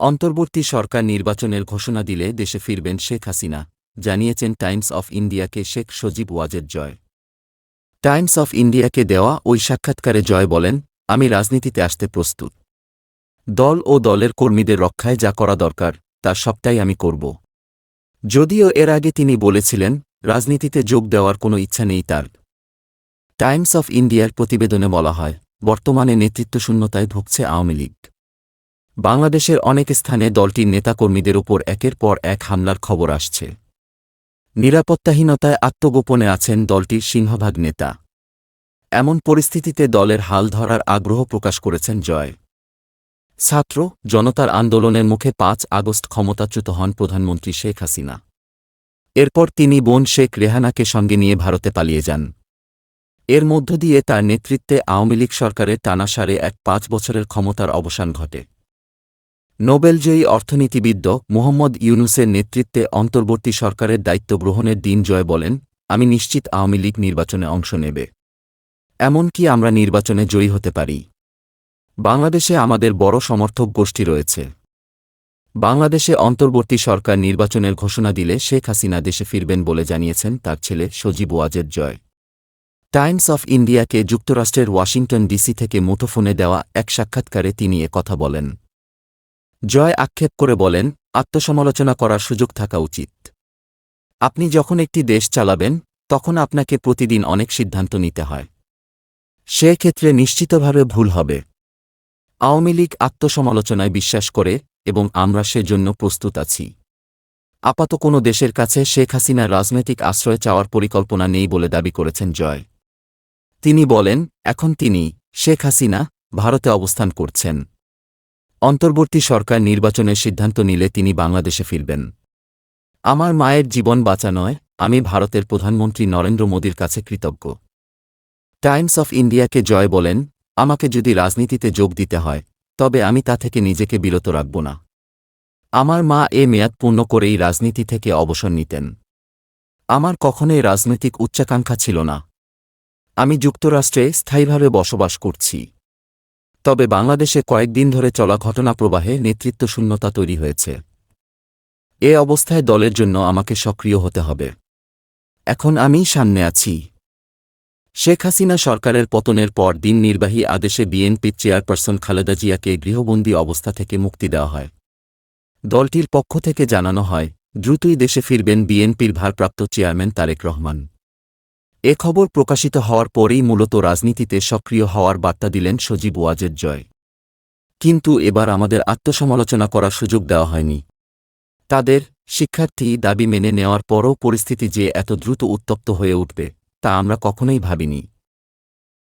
অন্তর্বর্তী সরকার নির্বাচনের ঘোষণা দিলে দেশে ফিরবেন শেখ হাসিনা, জানিয়েছেন টাইমস অফ ইন্ডিয়াকে শেখ সজীব ওয়াজেদ জয়। টাইমস অফ ইন্ডিয়াকে দেওয়া ওই সাক্ষাৎকারে জয় বলেন, আমি রাজনীতিতে আসতে প্রস্তুত। দল ও দলের কর্মীদের রক্ষায় যা করা দরকার, তা সবটাই আমি করব। যদিও এর আগে তিনি বলেছিলেন, রাজনীতিতে যোগ দেওয়ার কোনো ইচ্ছা নেই তার। টাইমস অফ ইন্ডিয়ার প্রতিবেদনে বলা হয়, বর্তমানে নেতৃত্বশূন্যতায় ভুগছে আওয়ামী লীগ। বাংলাদেশের অনেক স্থানে দলটির নেতাকর্মীদের উপর একের পর এক হামলার খবর আসছে। নিরাপত্তাহীনতায় আত্মগোপনে আছেন দলটির সিংহভাগ নেতা। এমন পরিস্থিতিতে দলের হাল ধরার আগ্রহ প্রকাশ করেছেন জয়। ছাত্র, জনতার আন্দোলনের মুখে পাঁচ আগস্ট ক্ষমতাচ্যুত হন প্রধানমন্ত্রী শেখ হাসিনা। এরপর তিনি বোন শেখ রেহানাকে সঙ্গে নিয়ে ভারতে পালিয়ে যান। এর মধ্য দিয়ে তার নেতৃত্বে আওয়ামী লীগ সরকারের টানাসারে এক পাঁচ বছরের ক্ষমতার অবসান ঘটে। নোবেলজয়ী অর্থনীতিবিদ মোহাম্মদ ইউনুসের নেতৃত্বে অন্তর্বর্তী সরকারের দায়িত্ব গ্রহণের দিন জয় বলেন, আমি নিশ্চিত আওয়ামী লীগ নির্বাচনে অংশ নেবে। এমনকি আমরা নির্বাচনে জয়ী হতে পারি। বাংলাদেশে আমাদের বড় সমর্থক গোষ্ঠী রয়েছে। বাংলাদেশে অন্তর্বর্তী সরকার নির্বাচনের ঘোষণা দিলে শেখ হাসিনা দেশে ফিরবেন বলে জানিয়েছেন তার ছেলে সজীব ওয়াজেদ জয়। টাইমস অফ ইন্ডিয়াকে যুক্তরাষ্ট্রের ওয়াশিংটন ডিসি থেকে মুঠোফোনে দেওয়া এক সাক্ষাৎকারে তিনি কথা বলেন। জয় আক্ষেপ করে বলেন, আত্মসমালোচনা করার সুযোগ থাকা উচিত। আপনি যখন একটি দেশ চালাবেন, তখন আপনাকে প্রতিদিন অনেক সিদ্ধান্ত নিতে হয়। সে ক্ষেত্রে নিশ্চিতভাবে ভুল হবে। আওয়ামী লীগ আত্মসমালোচনায় বিশ্বাস করে এবং আমরা সেজন্য প্রস্তুত আছি। আপাত কোনো দেশের কাছে শেখ হাসিনার রাজনৈতিক আশ্রয় চাওয়ার পরিকল্পনা নেই বলে দাবি করেছেন জয়। তিনি বলেন, এখন তিনি, শেখ হাসিনা, ভারতে অবস্থান করছেন। অন্তর্বর্তী সরকার নির্বাচনের সিদ্ধান্ত নিলে তিনি বাংলাদেশে ফিরবেন। আমার মায়ের জীবন বাঁচা নয় আমি ভারতের প্রধানমন্ত্রী নরেন্দ্র মোদীর কাছে কৃতজ্ঞ। টাইমস অফ ইন্ডিয়াকে জয় বলেন, আমাকে যদি রাজনীতিতে যোগ দিতে হয়, তবে আমি তা থেকে নিজেকে বিরত রাখব না। আমার মা এ মেয়াদ পূর্ণ করেই রাজনীতি থেকে অবসর নিতেন। আমার কখনোই রাজনৈতিক উচ্চাকাঙ্ক্ষা ছিল না। আমি যুক্তরাষ্ট্রে স্থায়ীভাবে বসবাস করছি। তবে বাংলাদেশে কয়েকদিন ধরে চলা ঘটনাপ্রবাহে নেতৃত্বশূন্যতা তৈরি হয়েছে। এ অবস্থায় দলের জন্য আমাকে সক্রিয় হতে হবে। এখন আমি সামনে আছি। শেখ হাসিনা সরকারের পতনের পর দিন নির্বাহী আদেশে বিএনপির চেয়ারপারসন খালেদা জিয়াকে গৃহবন্দী অবস্থা থেকে মুক্তি দেওয়া হয়। দলটির পক্ষ থেকে জানানো হয়, দ্রুতই দেশে ফিরবেন বিএনপির ভারপ্রাপ্ত চেয়ারম্যান তারেক রহমান। এ খবর প্রকাশিত হওয়ার পরেই মূলত রাজনীতিতে সক্রিয় হওয়ার বার্তা দিলেন সজীব ওয়াজের জয়। কিন্তু এবার আমাদের আত্মসমালোচনা করার সুযোগ দেওয়া হয়নি। তাদের শিক্ষার্থী দাবি মেনে নেওয়ার পরও পরিস্থিতি যে এত দ্রুত উত্তপ্ত হয়ে উঠবে, তা আমরা কখনোই ভাবিনি।